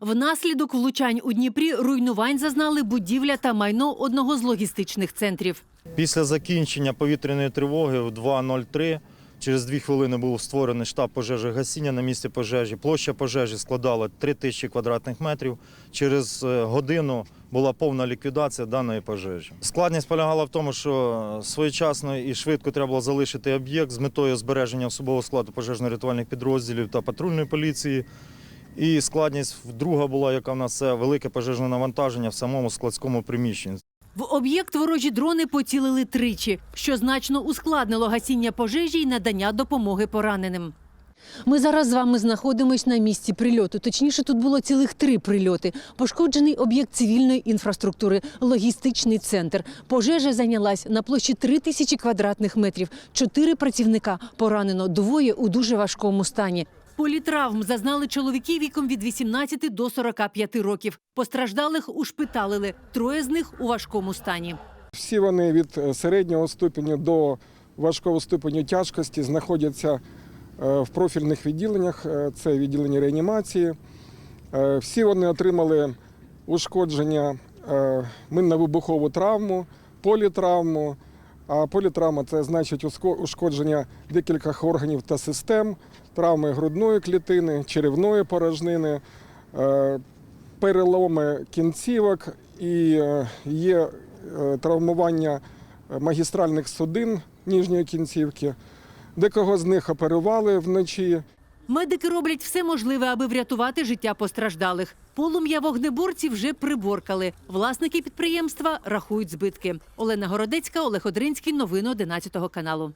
Внаслідок влучань у Дніпрі руйнувань зазнали будівля та майно одного з логістичних центрів. Після закінчення повітряної тривоги в 2.03 через дві хвилини був створений штаб пожежогасіння на місці пожежі. Площа пожежі складала 3 тисячі квадратних метрів. Через е, годину була повна ліквідація даної пожежі. Складність полягала в тому, що своєчасно і швидко треба було залишити об'єкт з метою збереження особового складу пожежно-рятувальних підрозділів та патрульної поліції. І складність друга була, яка в нас це велике пожежне навантаження в самому складському приміщенні. В об'єкт ворожі дрони поцілили тричі, що значно ускладнило гасіння пожежі і надання допомоги пораненим. Ми зараз з вами знаходимось на місці прильоту. Точніше, тут було цілих три прильоти. Пошкоджений об'єкт цивільної інфраструктури, логістичний центр. Пожежа зайнялась на площі 3 тисячі квадратних метрів. Чотири працівника поранено, двоє у дуже важкому стані. Політравм зазнали чоловіки віком від 18 до 45 років. Постраждалих ушпиталили. Троє з них у важкому стані. Всі вони від е, середнього ступеню до важкого ступеню тяжкості знаходяться е, в профільних відділеннях. Е, Це відділення реанімації. Всі вони отримали ушкодження минно-вибухову травму, політравму. А політравма це значить ушкодження декількох органів та систем, травми грудної клітини, черевної порожнини, е, переломи кінцівок і е, є е, травмування магістральних судин ніжньої кінцівки. Декого з них оперували вночі. Медики роблять все можливе, аби врятувати життя постраждалих. Полум'я вогнеборці вже приборкали. Власники підприємства рахують збитки. Олена Городецька, Олег Одринський. Новини 11 каналу.